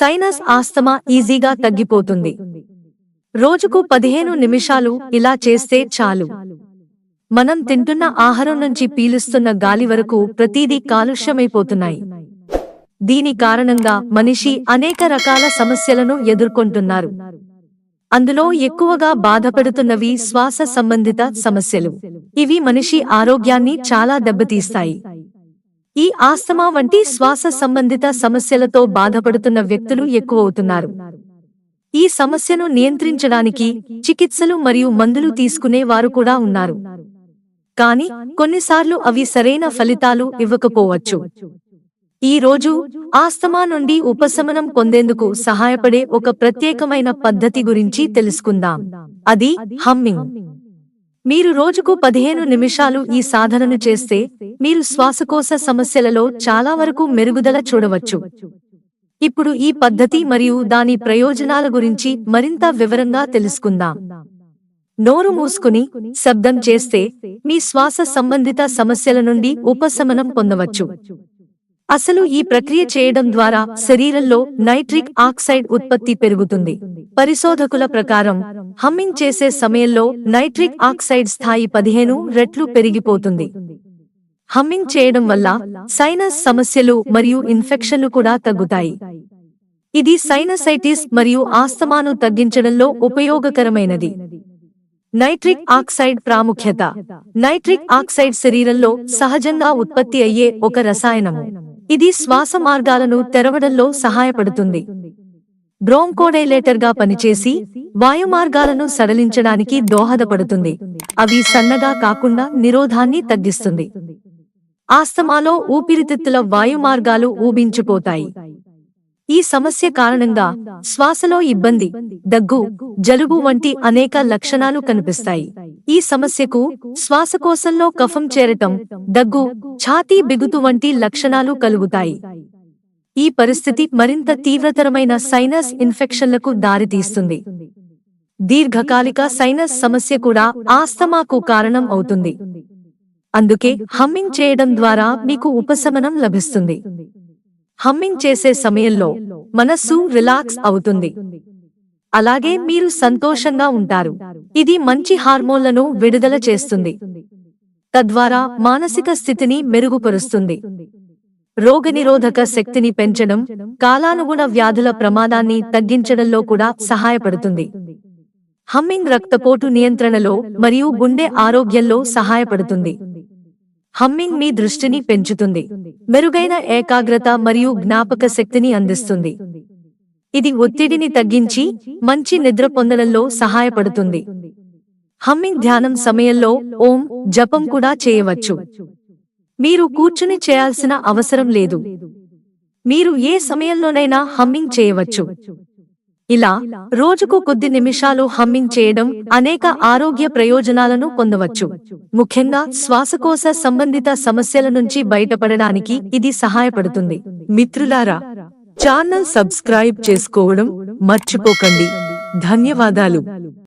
Sinus asthma ఈజీగా తగ్గిపోతుంది. రోజుకు పదిహేను నిమిషాలు ఇలా చేస్తే చాలు. మనం తింటున్న ఆహారం నుంచి పీలుస్తున్న గాలి వరకు ప్రతిదీ కాలుష్యమైపోతున్నాయి. దీని కారణంగా మనిషి అనేక రకాల సమస్యలను ఎదుర్కొంటున్నారు. అందులో ఎక్కువగా బాధపడుతున్నవి శ్వాస సంబంధిత సమస్యలు. ఇవి మనిషి ఆరోగ్యాన్ని చాలా దెబ్బతీస్తాయి. ఈ ఆస్తమా వంటి శ్వాస సంబంధిత సమస్యలతో బాధపడుతున్న వ్యక్తులు ఎక్కువవుతున్నారు. ఈ సమస్యను నియంత్రించడానికి చికిత్సలు మరియు మందులు తీసుకునే వారు కూడా ఉన్నారు. కానీ కొన్నిసార్లు అవి సరైన ఫలితాలు ఇవ్వకపోవచ్చు. ఈ రోజు ఆస్తమా నుండి ఉపశమనం పొందేందుకు సహాయపడే ఒక ప్రత్యేకమైన పద్ధతి గురించి తెలుసుకుందాం. అది హమ్మింగ్. మీరు రోజుకు పదిహేను నిమిషాలు ఈ సాధనను చేస్తే మీరు శ్వాసకోశ సమస్యలలో చాలా వరకు మెరుగుదల చూడవచ్చు. ఇప్పుడు ఈ పద్ధతి మరియు దాని ప్రయోజనాల గురించి మరింత వివరంగా తెలుసుకుందాం. నోరు మూసుకుని శబ్దం చేస్తే మీ శ్వాస సంబంధిత సమస్యల నుండి ఉపశమనం పొందవచ్చు. అసలు ఈ ప్రక్రియ చేయడం ద్వారా శరీరంలో నైట్రిక్ ఆక్సైడ్ ఉత్పత్తి పెరుగుతుంది. పరిశోధకుల ప్రకారం హమ్మింగ్ చేసే సమయంలో నైట్రిక్ ఆక్సైడ్ స్థాయి పదిహేను రెట్లు పెరిగిపోతుంది. హమ్మింగ్ చేయడం వల్ల సైనస్ సమస్యలు మరియు ఇన్ఫెక్షన్లు కూడా తగ్గుతాయి. ఇది సైనసైటిస్ మరియు ఆస్తమాను తగ్గించడంలో ఉపయోగకరమైనది. నైట్రిక్ ఆక్సైడ్ ప్రాముఖ్యత. నైట్రిక్ ఆక్సైడ్ శరీరంలో సహజంగా ఉత్పత్తి అయ్యే ఒక రసాయనము. ఇది శ్వాస మార్గాలను తెరవడంలో సహాయపడుతుంది. బ్రోంకోడైలేటర్గా పనిచేసి వాయు మార్గాలను సడలించడానికి దోహదపడుతుంది. అవి సన్నగా కాకుండా నిరోధాన్ని తగ్గిస్తుంది. ఆస్తమాలో ఊపిరితిత్తుల వాయు మార్గాలు ఊబించిపోతాయి. ఈ సమస్య కారణంగా శ్వాసలో ఇబ్బంది దగ్గు జలుబు వంటి అనేక లక్షణాలు కనిపిస్తాయి. ఈ సమస్యకు శ్వాసకోశంలో కఫం చేరటం దగ్గు ఛాతీ బిగుతు వంటి లక్షణాలు కలుగుతాయి. ఈ పరిస్థితి మరింత తీవ్రతరమైన సైనస్ ఇన్ఫెక్షన్లకు దారితీస్తుంది. దీర్ఘకాలిక సైనస్ సమస్య కూడా ఆస్తమాకు కారణం అవుతుంది. అందుకే హమ్మింగ్ చేయడం ద్వారా మీకు ఉపశమనం లభిస్తుంది. హమ్మింగ్ చేసే సమయంలో మనస్సు రిలాక్స్ అవుతుంది. అలాగే మీరు సంతోషంగా ఉంటారు. ఇది మంచి హార్మోన్లను విడుదల చేస్తుంది. తద్వారా మానసిక స్థితిని మెరుగుపరుస్తుంది. రోగనిరోధక శక్తిని పెంచడం కాలానుగుణ వ్యాధుల ప్రమాదాన్ని తగ్గించడంలో కూడా సహాయపడుతుంది. హమ్మింగ్ రక్తపోటు నియంత్రణలో మరియు గుండె ఆరోగ్యంలో సహాయపడుతుంది. హమ్మింగ్ మీ దృష్టిని పెంచుతుంది. మెరుగైన ఏకాగ్రత మరియు జ్ఞాపక శక్తిని అందిస్తుంది. ఇది ఒత్తిడిని తగ్గించి మంచి నిద్ర పొందడంలో సహాయపడుతుంది. హమ్మింగ్ ధ్యానం సమయంలో ఓం జపం కూడా చేయవచ్చు. మీరు కూర్చుని చేయాల్సిన అవసరం లేదు. మీరు ఏ సమయంలోనైనా హమ్మింగ్ చేయవచ్చు. ఇలా రోజుకు కొద్ది నిమిషాలు హమ్మింగ్ చేయడం అనేక ఆరోగ్య ప్రయోజనాలను పొందవచ్చు. ముఖ్యంగా శ్వాసకోశ సంబంధిత సమస్యల నుంచి బయటపడడానికి ఇది సహాయపడుతుంది. మిత్రులారా ఛానల్ సబ్స్క్రైబ్ చేసుకోవడం మర్చిపోకండి. ధన్యవాదాలు.